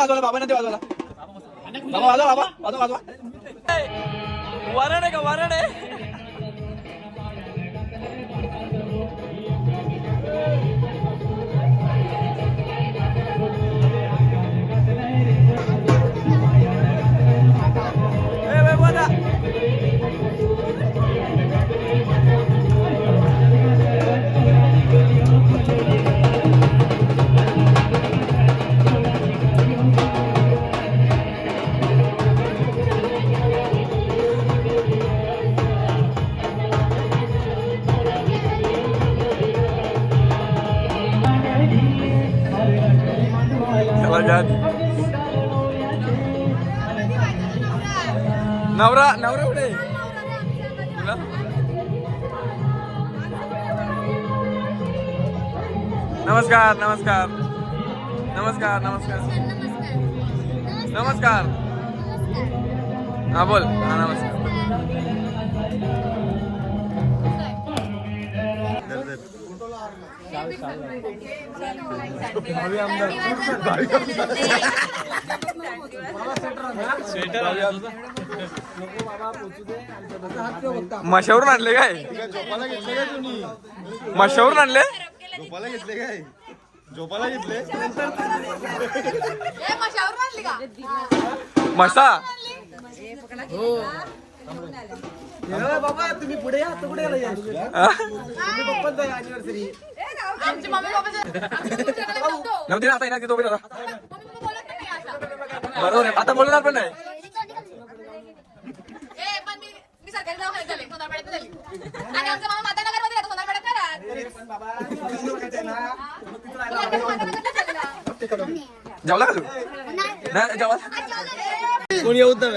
वाजवला बाबा ते वाजवला बाबा वाजवा बाबा. वाजवा वाजवा. वरण आहे का वरण आहे? नवरा नवरा कुठे? तुला? नमस्कार नमस्कार. नमस्कार नमस्कार. नमस्कार. हा बोल. हा नमस्कार. मशावरून आणले काय? मशावरून आणले? झोपाला घेतले काय? झोपाला घेतले? मसा? बाबा तुम्ही पुढे या नव्हती आता येणार तो. बरोबर आहे आता बोलणार पण नाही. जेवला का तू? नाही. जेवला. कोणी येऊ द्या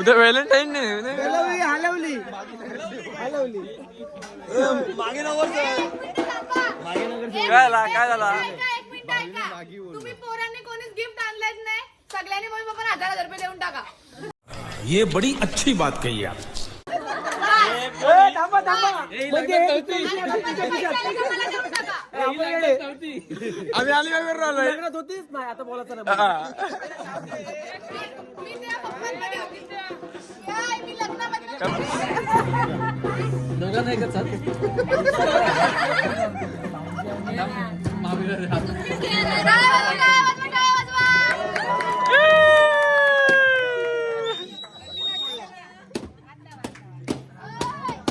उद्या व्हॅलेंटाईन नाही हलवली हलवली. हलवली. मागे नवर काय झाला काय झाला? ऐका, एक मिनिट ऐका. तुम्ही पोरांनी कोणीच गिफ्ट आणलंच नाही. सगळ्यांनी मम्मी पप्पा हजार हजार रुपये देऊन टाका. ये बड़ी अच्छी बात कही आप थांबा थांबा. आम्ही आली करून आलोय लग्नात होतीच नाही आता बोलायचं नाही हा. मी त्या पप्पांमध्ये होती. मी लग्नामध्ये वाजवा, वाजवा, वाजवा.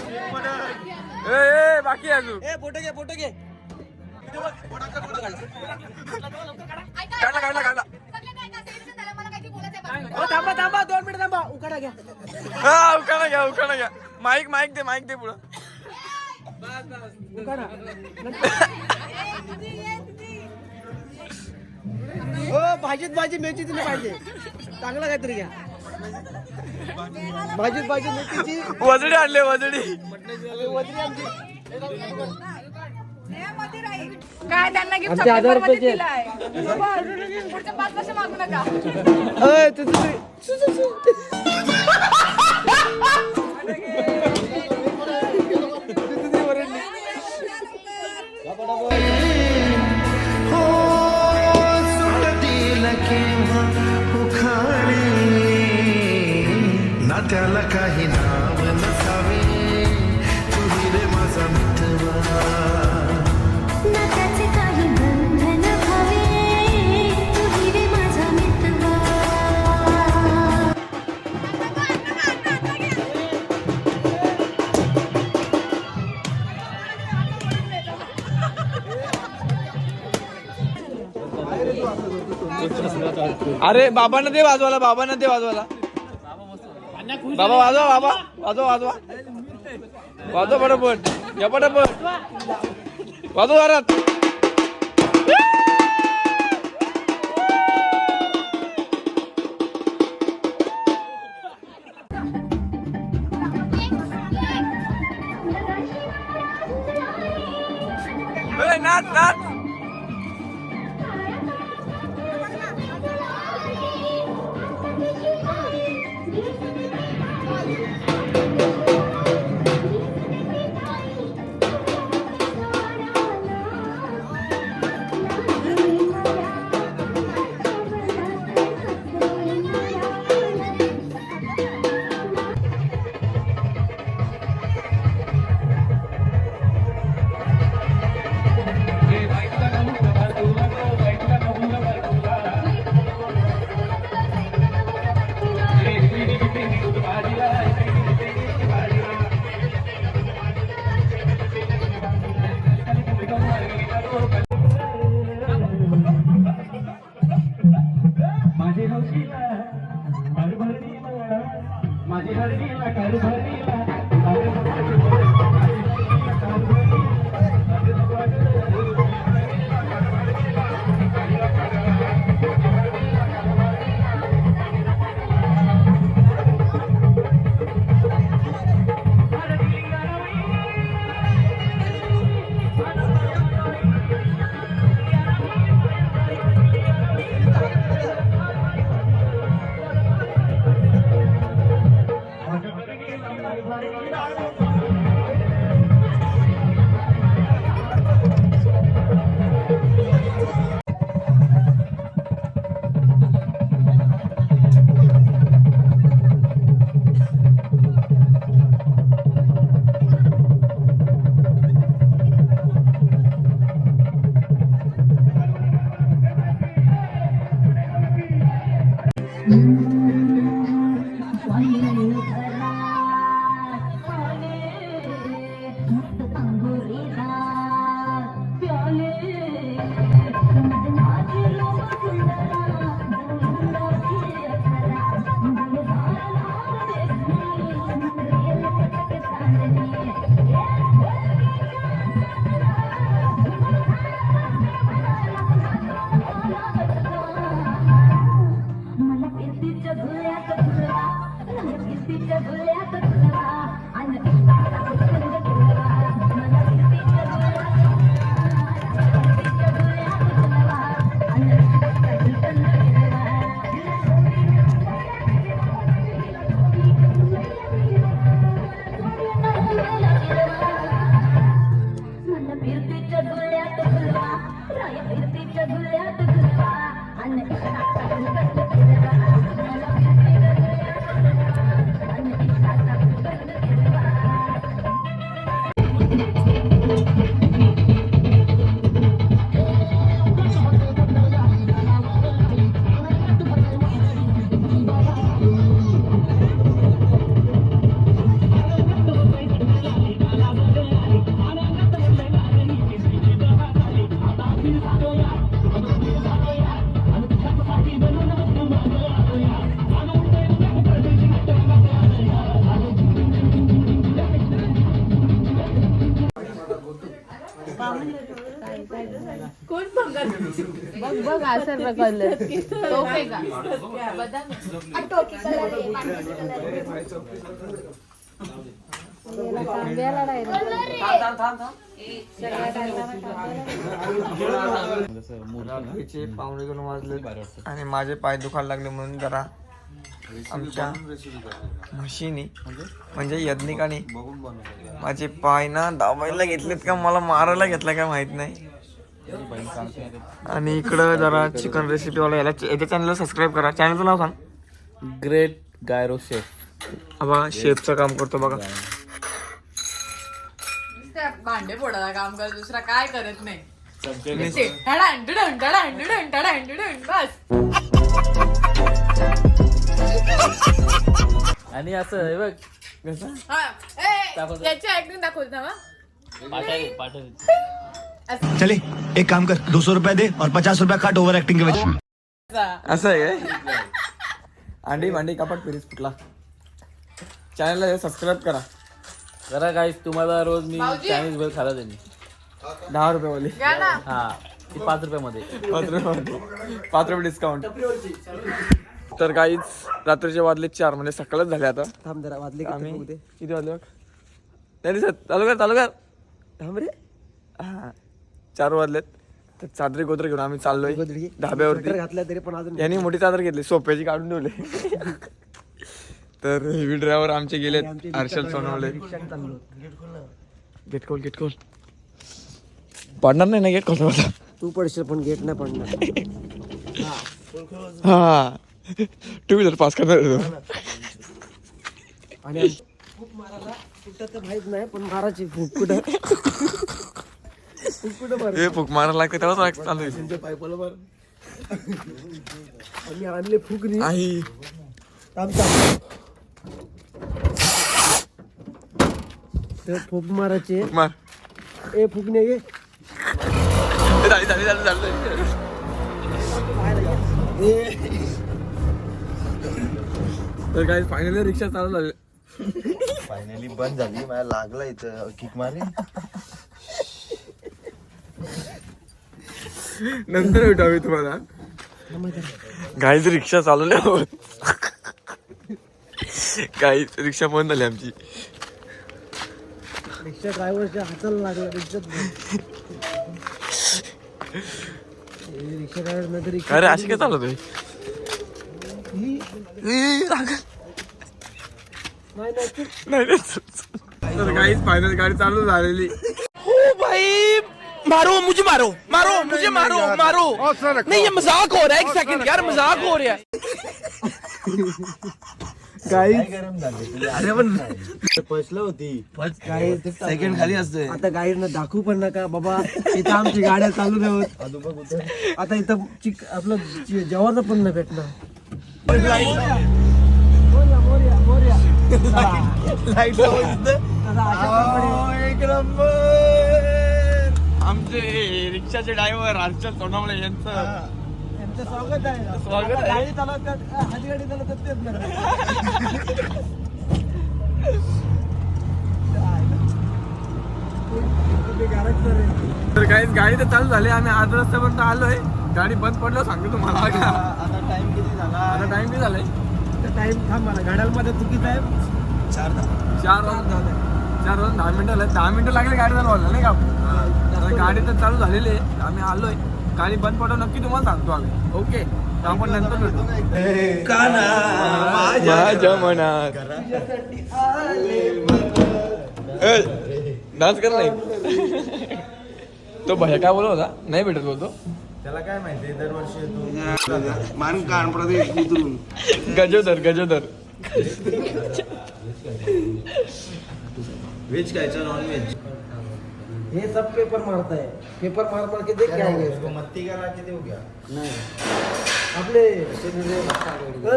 ए, ए, बाकी आहे अजून. ए फोटो घे फोटो घे. काढला काढला काढला. थांबा थांबा दोन मिनिट थांबा. उकाडा घ्या. हा उखाणा घ्या उखाणा घ्या. माईक माईक दे माईक दे पुढं. उकाडा. हो भाजीत भाजी मेथीची नाही पाहिजे. चांगलं काहीतरी घ्या. भाजीत भाजी मेथीची वजडी आणले वजडी. वजरी आमची. काय त्यांना गिफ्ट हजार. पुढच्या पाच वर्ष मागू नका. अरे बाबांना ते वाजवायला बाबांना ते वाजवायला. बाबा वाजवा बाबा. वाजवा वाजवा. वाजवा पटापट. या पटापट. वाजवा घरात. नाच नाच. আর असं कलर टोके का बदाम पावणे दोन वाजले आणि माझे पाय दुखायला लागले म्हणून जरा आमच्या म्हशीनी म्हणजे? यज्ञिकाने माझे पाय ना दाबायला घेतलेत का मला मारायला घेतला काय माहीत नाही. आणि इकडं जरा चिकन रेसिपी वाला याला याच्या चॅनलला सबस्क्राईब करा. चॅनलचं नाव सांग. Great gyro chef. बघा शेफचं काम करतो बघा. नुसतं भांडे फोडायला काम कर दुसरा काय करत नाही. आणि असं हे बघ. कसं? हा, ए, याची ऍक्टिंग दाखवत ना पाठारी चले एक काम कर दो सौ रुपया दे और पचास रुपया काट ओवर एक्टिंग के वजह असं आहे काय अंडी भांडी कपाट फिरीस फुटला। चॅनलला सबस्क्राईब करा। जरा काय तुम्हाला रोज मी. चायनीज भेळ खाला त्यांनी दहा रुपये घ्या ना. हा ती पाच रुपयामध्ये पाच रुपये पाच रुपये डिस्काउंट तर काहीच रात्रीचे वाजले चार म्हणजे सकाळच झाले आता. थांब जरा वाजले की आम्ही बघू दे. किती वाजले बघ? नाही दिसत. चालू कर चालू कर. थांब रे. हा. चार वाजलेत. तर चादरी गोत्र घेऊन आम्ही चाललोय. ढाब्यावरती घातल्या तरी पण अजून यांनी मोठी चादर घेतली सोप्याची काढून ठेवले. तर हेवी ड्रायव्हर आमचे गेलेत हर्षल सोनवले. गेट खोल गेट खोल पडणार नाही ना गेट खोल तू पडशील पण गेट नाही पडणार. हा. टू व्हीलर पास करणार. आणि फूक मारायला कुठं तर माहीत नाही पण मारायची फूक कुठं. हे फुक मारायला लागते तेव्हाच चालू आहे. तुमच्या पायपाला मार. आम्ही आणले फुकरी आई. आमचा तर फूक मारायचे. फुक मार. ए फुकणे ये ए, झाली झाली झाली झाली. तर काही फायनली रिक्षा चालू झाली. फायनली बंद झाली मला लागला इथं. किक मारे नंतर भेटू आम्ही तुम्हाला. गाईच रिक्षा चालू नाही होत काही रिक्षा बंद झाली आमची. रिक्षा ड्रायव्हरच्या हाताला लागला रिक्षा ड्रायव्हर अरे अशी काय चालत आहे नाही फायनल गाडी चालू झालेली. मारो मुझे मारो। मारो मुझे मारो मारो। नहीं ये मजाक हो रहा है एक सेकंड यार मजाक हो रहा है। गाई अरे पण फसलं होती। सेकंड खाली असतोय. आता गाईडनं दाखवू पण नका बाबा. इथं आमची गाड्या चालू नाही होत आता इथं चिक आपलं जेवायचं पण नाही भेटणार. मोरया, आमचे रिक्षाचे ड्रायव्हर हर्षल सोनावळे यांचं त्यांचं स्वागत आहे. स्वागत आता आहे. गाडी चालवतात चालवतात तेच. तर काही गाडी तर चालू झाली. आम्ही आज रस्त्यापर्यंत आलोय. गाडी बंद पडलं सांगतो तुम्हाला. आता आता टाइम किती झाला? टाइम किती झालाय? तर टाइम थांब मला. घड्याळमध्ये चुकीचं आहे. चार चार वाजून चार वाजून दहा मिनिटं झाले. दहा मिनिटं लागले गाडी चालवायला नाही का? तर गाडी तर चालू झालेली आहे. आम्ही आलोय. गाडी बंद पडलं नक्की तुम्हाला सांगतो आम्ही. ओके? आपण नंतर भेटू. माझ्या मनात. डान्स कर नाही तो भैया काय बोलत होता? नाही भेटत बोलतो. त्याला काय माहिती दरवर्षी येतो. मान कान प्रदेश उतरून गजोदर गजोदर. व्हेज खायचं नॉन व्हेज हे सब पेपर मारता है पेपर मार मार के देख क्या हो गया. इसका। मत्ती का लाके देऊ घ्या आपले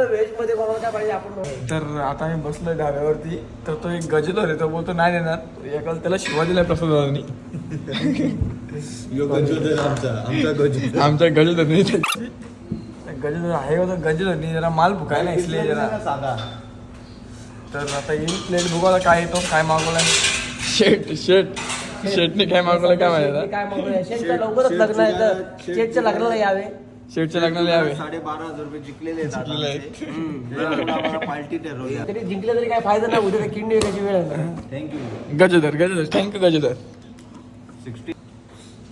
व्हेजमध्ये कोणाला काय पाहिजे आपण तर आता मी बसलोय ढाब्यावरती तर तो एक गजल आहे तो बोलतो नाही देणार एकाला त्याला शिवा दिलाय प्रसाद दादांनी. आमचा. गजू आमच्या गजल गजल आहे होता गजल जरा माल भुकायला इसलिए जरा. सांगा. तर आता येईल प्लेट बघू काय येतो काय मागवलाय. शेट शेट. शेटने काय मागवलं काय माहिती? काय मग शेटचं लवकरच लग्न आहे तर शेटच्या लग्नाला यावे. शेटच्या लग्नाला यावे. साडे बारा हजार रुपये जिंकलेले आहेत. पार्टी तरी जिंकले तरी काय फायदा नाही उद्या विकायची वेळ आहे ना थँक्यू गजदर गजदर थँक्यू गजदर. सिक्स्टी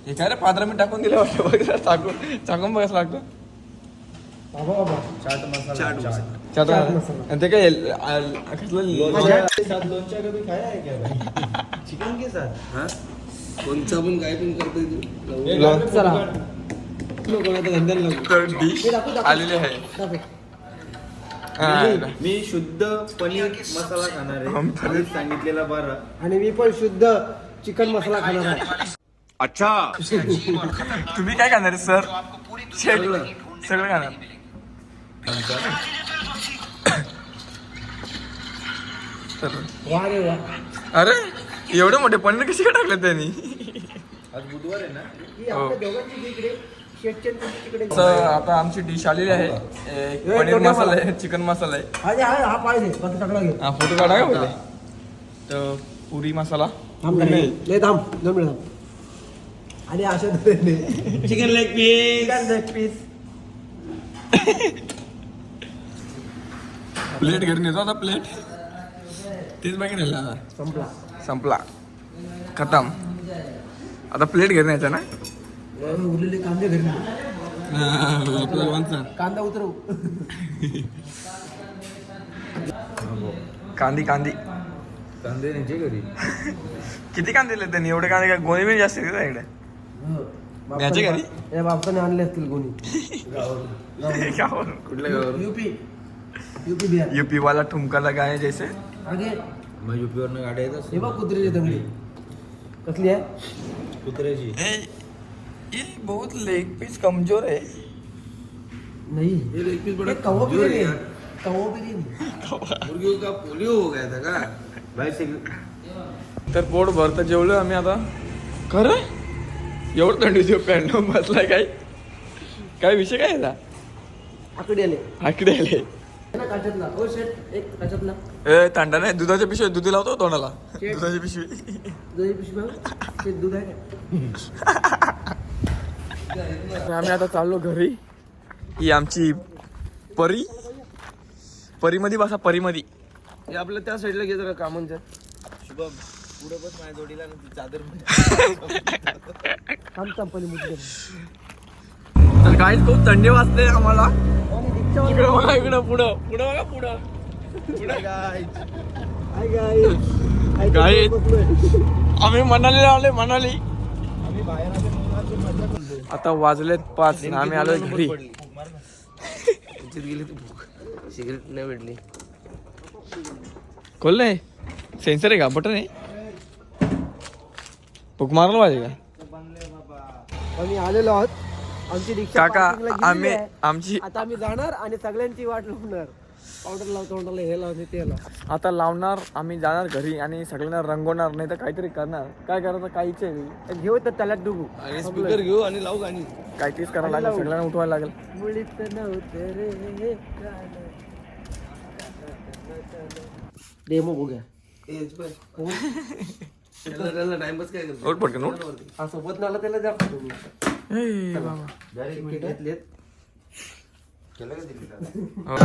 हे काय रे पात्र मी टाकून दिलं वाटतं? बघ जरा टाकून टाकून बघायला लागतं. चाट मसाला चाट ते काय लोणच्या के साथ लोणच्या कभी खाया है क्या भाई चिकन के साथ हाँ कोणचा पण काय पण करतो चला तर डिश आलेली आहे मी शुद्ध पनीर मसाला खाणार आहे सांगितलेला बरं आणि मी पण शुद्ध चिकन मसाला खाणार आहे तुम्ही काय खाणार सर? सगळं. खाणार. तर वा रे वा अरे एवढे मोठे पनीर कशी काय टाकले त्यांनी? आज बुधवार आहे ना? ही आता आमची डिश आलेली आहे. पनीर मसाला आहे चिकन मसाला आहे. हा हा हा फोटो काढा का पहिले? तर पुरी मसाला. आणि chicken leg piece chicken leg piece plate घेऊन येतो आता प्लेट तेच बाकी राहिला संपला. संपला. खतम. आता प्लेट घेऊन यायचा ना? उरलेले कांदे घरी वांचा. कांदा उतरव. कांदी कांदी. कांदे नाही घरी. किती कांदे दिले त्यांनी? एवढे कांदे काय गोणी बिणी जास्त आहे का इकडे? याचे घरी? या बापसाने आणले असतील कोणी गावावरून. कुठल्या गावावरून? युपी. युपी बिहार. युपी वाला ठुमका लगाए जैसे. आगे. मग युपीवरनं गाड्या येत हे बघ कुत्रीची दंगली कसली आहे? कुत्र्याची. ए, ये बहुत लेग पीस कमजोर है नाही. हे कवो बिर्याणी आहे. कवो बिर्याणी मुर्गियों का पोलियो हो गया था का? भाई सिंग तर पोट भरतं जेवलो आम्ही आता. खरं? एवढं थंडी देऊ पॅन्ट बसलाय काय? काय विषय काय याचा? आकडे आले. आकडे आले. ना काच्यातला? ओ शेट एक काच्यातला. ए तांडा नाही दुधाच्या पिशवी दुधी लावतो तोंडाला. दुधाची पिशवी. तर आम्ही आता चाललो घरी. ही आमची परी. परीमध्ये बसा परीमध्ये. हे आपलं त्या साईडला घे जरा कामांच्या शुभम पुढे बस माझ्या जोडीला ती चादर थांब मुद्दे तर काय खूप थंडी वाजते आम्हाला. बघा इकडं पुढं पुढं बघा पुढं आम्ही मनालीला आले मनाली. आता वाजलेत पाच आम्ही आलो घरी. गेली तू सिगरेट नाही. भेटली खोल सेन्सर आहे का? बटन आहे. भूक मारलं पाहिजे का? आम्ही आलेलो आहोत. आमची रिक्षा काका गेलेली आम्ही आहे. आमची आता आम्ही जाणार आणि सगळ्यांची वाट लावणार. पावडर लाव तोंडाला हे लाव आणि ते लाव. आता लावणार आम्ही जाणार घरी आणि सगळ्यांना रंगवणार नाही तर काहीतरी करणार. काय करायचं काही इच्छा आहे घरी. घेऊ तर त्याला डुबू आणि स्पीकर घेऊ आणि लावू गाणी. काहीतरीच करायला लागेल सगळ्यांना उठवायला लागेल. मुळीत नव्हते रे डेमो बघूया. टाइमपास काय करतो? उठ पटकन उठ हा सोबत नाला त्याला द्या तुम्ही. ए, बाबा. घेतलेत. केलं का दिली हो.